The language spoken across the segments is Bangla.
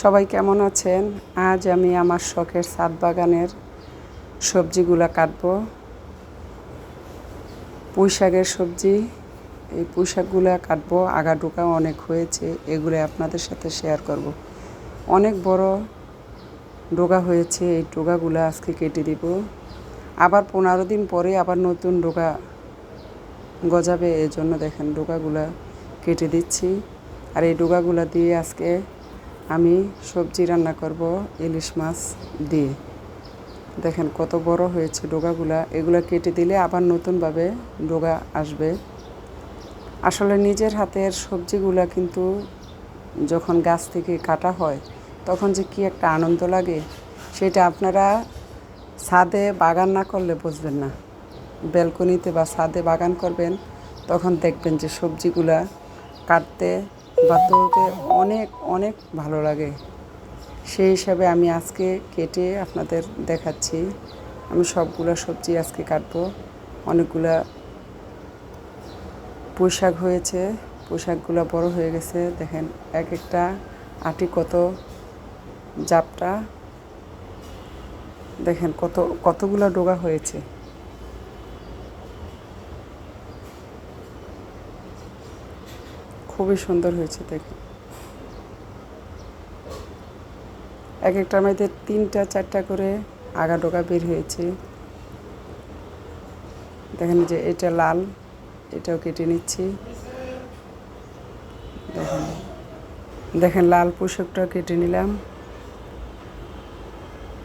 সবাই কেমন আছেন? আজ আমি আমার শখের ছাদ বাগানের সবজিগুলো কাটবো। পুঁই শাকের সবজি, এই পুঁই শাকগুলো কাটবো। আগা ডোকা অনেক হয়েছে, এগুলো আপনাদের সাথে শেয়ার করব। অনেক বড় ডোগা হয়েছে, এই ডোগাগুলো আজকে কেটে দিব। আবার পনেরো দিন পরে আবার নতুন ডোগা গজাবে এই জন্য দেখেন ডোগাগুলা কেটে দিচ্ছি। আর এই ডোগাগুলা দিয়ে আজকে আমি সবজি রান্না করব, ইলিশ মাছ দিয়ে। দেখেন কত বড় হয়েছে ডোগাগুলা। এগুলো কেটে দিলে আবার নতুনভাবে ডোগা আসবে। আসলে নিজের হাতের সবজিগুলা কিন্তু যখন গাছ থেকে কাটা হয়, তখন যে কি একটা আনন্দ লাগে, সেটা আপনারা ছাদে বাগান না করলে বুঝবেন না। ব্যালকনিতে বা ছাদে বাগান করবেন, তখন দেখবেন যে সবজিগুলা কাটতে বা হতে অনেক অনেক ভালো লাগে। সেই হিসাবে আমি আজকে কেটে আপনাদের দেখাচ্ছি। আমি সবগুলো সবজি আজকে কাটবো। অনেকগুলা পোশাক হয়েছে। পোশাকগুলো বড় হয়ে গেছে। দেখেন এক একটা আটি কত জাপটা। দেখেন, কত, কতগুলো ডোগা হয়েছে। খুবই সুন্দর হয়েছে দেখেন এক একটা মধ্যে তিনটা, চারটা করে আগা ডোকা বের হয়েছে। দেখেন যে এটা লাল, এটাও কেটে নিচ্ছি। দেখেন দেখেন লাল পোশাকটাও কেটে নিলাম।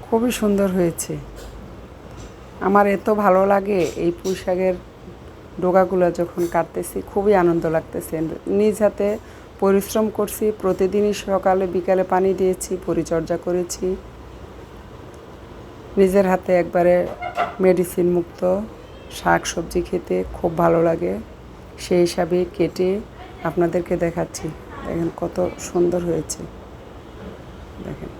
খুবই সুন্দর হয়েছে। আমার এত ভালো লাগে এই পোশাকের ডোগাগুলো যখন কাটতেছি, খুবই আনন্দ লাগতেছে। নিজ হাতে পরিশ্রম করছি, প্রতিদিনই সকালে বিকালে পানি দিয়েছি, পরিচর্যা করেছি। নিজের হাতে একবারে মেডিসিন মুক্ত শাক সবজি খেতে খুব ভালো লাগে। সেই হিসাবে কেটে আপনাদেরকে দেখাচ্ছি। দেখেন কত সুন্দর হয়েছে। দেখেন।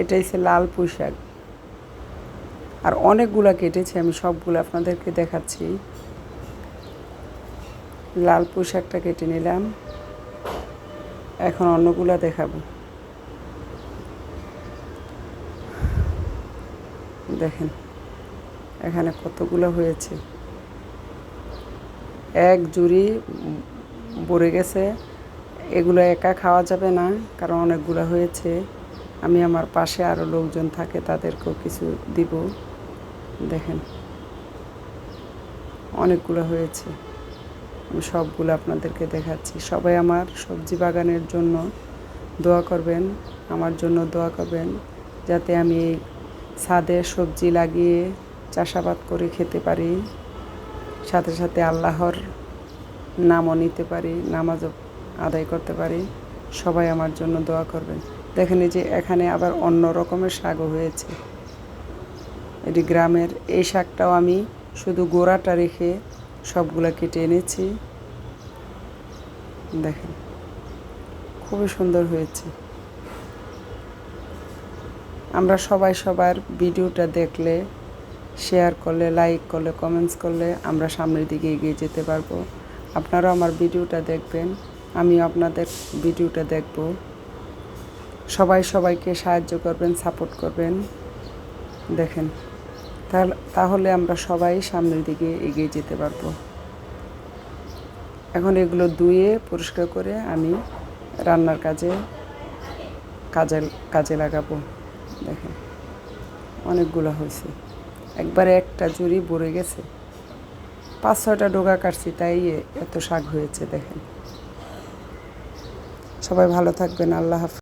এটা হচ্ছে লাল পোশাক আর অনেকগুলো কেটেছি, আমি সবগুলো আপনাদেরকে দেখাচ্ছি। লাল পোশাকটা কেটে নিলাম। এখন অন্যগুলা দেখাবো। দেখেন, এখানে কতগুলো হয়েছে। এক জুড়ি ভরে গেছে। এগুলো একা খাওয়া যাবে না, কারণ অনেকগুলো হয়েছে। আমি আমার পাশে আরও লোকজন থাকে, তাদেরকেও কিছু দিব। দেখেন। অনেকগুলো হয়েছে। আমি সবগুলো আপনাদেরকে দেখাচ্ছি। সবাই আমার সবজি বাগানের জন্য দোয়া করবেন, আমার জন্য দোয়া করবেন, যাতে আমি এই ছাদে সবজি লাগিয়ে চাষাবাদ করে খেতে পারি। সাথে সাথে আল্লাহর নামও নিতে পারি, নামাজও আদায় করতে পারি। সবাই আমার জন্য দোয়া করবেন। দেখেন যে এখানে আবার অন্য রকমের শাকও হয়েছে। এটি গ্রামের এই শাকটাও আমি শুধু গোড়াটা রেখে সবগুলো কেটে এনেছি। দেখেন, খুবই সুন্দর হয়েছে। আমরা সবাই সবার ভিডিওটা দেখলে, শেয়ার করলে, লাইক করলে, কমেন্টস করলে আমরা সামনের দিকে এগিয়ে যেতে পারব। আপনারাও আমার ভিডিওটা দেখবেন আমি আপনাদের ভিডিওটা দেখব। সবাই সবাইকে সাহায্য করবেন, সাপোর্ট করবেন। দেখেন তাহলে আমরা সবাই সামনের দিকে এগিয়ে যেতে পারব। এখন এগুলো ধুয়ে, পরিষ্কার করে আমি রান্নার কাজে কাজে কাজে লাগাবো। দেখেন, অনেকগুলো হয়েছে। একবারে একটা জুড়ি ভরে গেছে। পাঁচ ছয়টা ডোগা কাটছি, তাই এত শাক হয়েছে, দেখেন। সবাই ভালো থাকবেন, আল্লাহ হাফিজ।